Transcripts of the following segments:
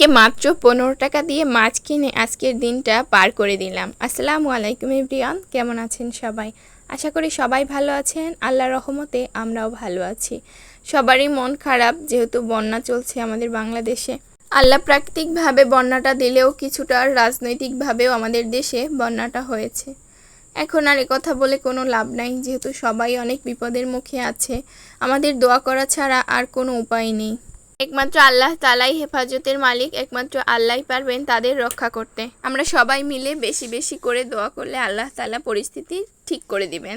আজকে মাত্র পনেরো টাকা দিয়ে মাছ কিনে আজকের দিনটা পার করে দিলাম। আসসালামু আলাইকুম ইব্রিয়ান কেমন আছেন সবাই? আশা করি সবাই ভালো আছেন আল্লাহ রহমতে আমরাও ভালো আছি। সবারই মন খারাপ, যেহেতু বন্যা চলছে আমাদের বাংলাদেশে। আল্লাহ প্রাকৃতিকভাবে বন্যাটা দিলেও কিছুটা রাজনৈতিকভাবেও আমাদের দেশে বন্যাটা হয়েছে। এখন আর কথা বলে কোনো লাভ নাই, যেহেতু সবাই অনেক বিপদের মুখে আছে। আমাদের দোয়া করা ছাড়া আর কোনো উপায় নেই। একমাত্র আল্লাহ তালাই হেফাজতের মালিক, একমাত্র আল্লাহই পারবেন তাদের রক্ষা করতে। আমরা সবাই মিলে বেশি বেশি করে দোয়া করলে আল্লাহ তালা পরিস্থিতি ঠিক করে দিবেন।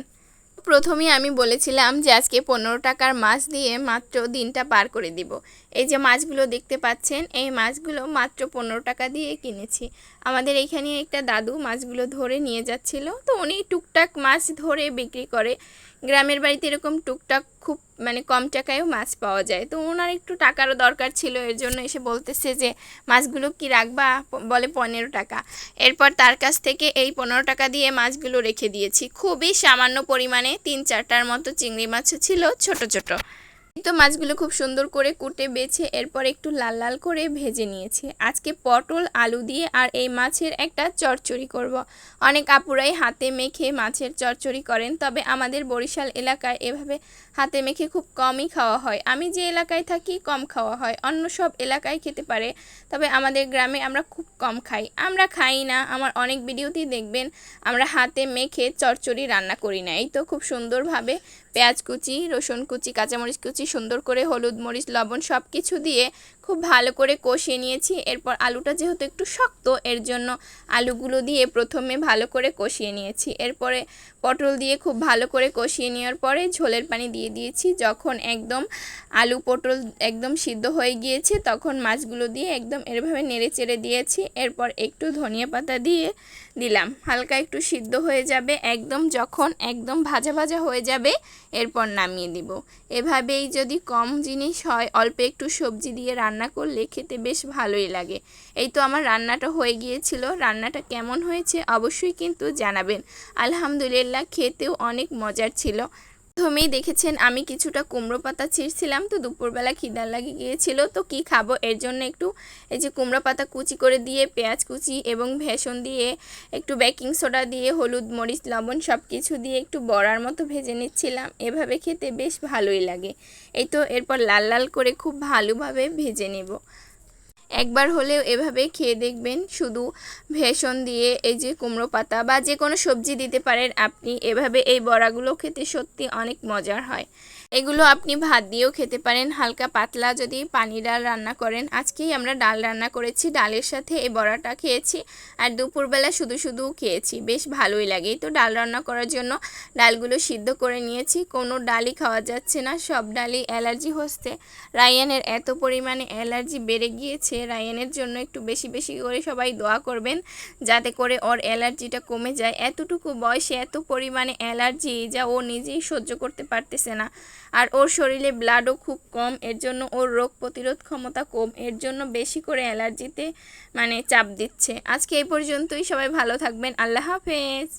প্রথমেই আমি বলেছিলাম যে আজকে পনেরো টাকার মাছ দিয়ে মাত্র দিনটা পার করে দিব। এই যে মাছগুলো দেখতে পাচ্ছেন, এই মাছগুলো মাত্র পনেরো টাকা দিয়ে কিনেছি। আমাদের এইখানে একটা দাদু মাছগুলো ধরে নিয়ে যাচ্ছিল, তো উনি টুকটাক মাছ ধরে বিক্রি করে গ্রামের বাড়িতে এরকম টুকটাক খুব মানে কম টাকায়ও মাছ পাওয়া যায়। তো ওনার একটু টাকারও দরকার ছিল, এর জন্য এসে বলতেছে যে, মাছগুলো কি রাখবা? বলে, পনেরো টাকা। এরপর তার কাছ থেকে এই পনেরো টাকা দিয়ে মাছগুলো রেখে দিয়েছি। খুবই সামান্য পরিমাণে তিন চারটার মতো চিংড়ি মাছও ছিল, ছোট ছোট। তো মাছগুলো খুব সুন্দর করে কুটে বেছে, এরপর একটু লাল লাল করে ভেজে নিয়েছি। আজকে পটল, আলু দিয়ে আর এই মাছের একটা চচ্চড়ি করব। অনেক আপুরাই হাতে মেখে মাছের চচ্চড়ি করেন, তবে আমাদের বরিশাল এলাকায় এভাবে হাতে মেখে খুব কমই খাওয়া হয়। আমি যে এলাকায় থাকি, কম খাওয়া হয়। অন্য সব এলাকায় খেতে পারে, তবে আমাদের গ্রামে আমরা খুব কম খাই। আমরা খাই না, আমার অনেক ভিডিওতেই দেখবেন, আমরা হাতে মেখে চচ্চড়ি রান্না করি না। এই তো খুব সুন্দরভাবে পেঁয়াজ কুচি, রসুন কুচি, কাঁচামরিচ কুচি সুন্দর করে হলুদ, মরিচ, লবণ সব কিছু দিয়ে খুব ভালো করে কষিয়ে নিয়েছি। এরপর আলুটা যেহেতু একটু শক্ত, এর জন্য আলুগুলো দিয়ে প্রথমে ভালো করে কষিয়ে নিয়েছি। এরপরে পটল দিয়ে খুব ভালো করে কষিয়ে নেওয়ার পরে ঝোলের পানি দিয়ে দিয়েছি। যখন একদম আলু পটল একদম সিদ্ধ হয়ে গিয়েছে, তখন মাছগুলো দিয়ে একদম এরভাবে নেড়ে চেড়ে দিয়েছি। এরপর একটু ধনিয়া পাতা দিয়ে দিলাম। হালকা একটু সিদ্ধ হয়ে যাবে। একদম যখন একদম ভাজা ভাজা হয়ে যাবে, এরপর নামিয়ে দিব। এভাবেই যদি কম জিনিস হয়, অল্প একটু সবজি দিয়ে রান্না করলে খেতে বেশ ভালোই লাগে। এই তো আমার রান্নাটা হয়ে গিয়েছিল। রান্নাটা কেমন হয়েছে অবশ্যই কিন্তু জানাবেন। আলহামদুলিল্লাহ, খেতেও অনেক মজার ছিল। প্রথমেই দেখেছেন আমি কিছুটা কুমড়ো পাতা ছিঁড়ছিলাম, তো দুপুরবেলা খিদার লাগে গিয়েছিল, তো কি খাব? এর জন্য একটু এই যে কুমড়ো পাতা কুচি করে দিয়ে, পেঁয়াজ কুচি এবং ভেষণ দিয়ে, একটু বেকিং সোডা দিয়ে, হলুদ, মরিচ, লবণ সব কিছু দিয়ে একটু বড়ার মতো ভেজে নিচ্ছিলাম। এভাবে খেতে বেশ ভালোই লাগে। এই তো এরপর লাল লাল করে খুব ভালোভাবে ভেজে নেব। একবার হলেও এভাবে খেয়ে দেখবেন, শুধু ভেষণ দিয়ে এই যে কুমড়ো পাতা বা যে কোনো সবজি দিতে পারেন, আপনি এভাবে এই বড়াগুলো খেতে সত্যি অনেক মজার হয়। এগুলো আপনি ভাত দিয়েও খেতে পারেন। হালকা পাতলা যদি পানি ডাল রান্না করেন। আজকেই আমরা ডাল রান্না করেছি, ডালের সাথে এই বড়াটা খেয়েছি আর দুপুরবেলা শুধু শুধু খেয়েছি। বেশ ভালোই লাগে। তো ডাল রান্না করার জন্য ডালগুলো সিদ্ধ করে নিয়েছি। কোনো ডালই খাওয়া যাচ্ছে না, সব ডালই অ্যালার্জি হচ্ছে। রায়ানের এত পরিমাণে অ্যালার্জি বেড়ে গিয়েছে, রায়ানের জন্য একটু বেশি বেশি করে সবাই দোয়া করবেন যাতে করে ওর অ্যালার্জিটা কমে যায়। এতটুকু বয়সে এত পরিমাণে অ্যালার্জি যা ও নিজেই সহ্য করতে পারতেছে না। আর ওর শরীরে ব্লাডও খুব কম, এর জন্য ওর রোগ প্রতিরোধ ক্ষমতা কম, এর জন্য বেশি করে অ্যালার্জিতে মানে চাপ দিচ্ছে। আজকে এই পর্যন্তই, সবাই ভালো থাকবেন, আল্লাহ হাফেজ।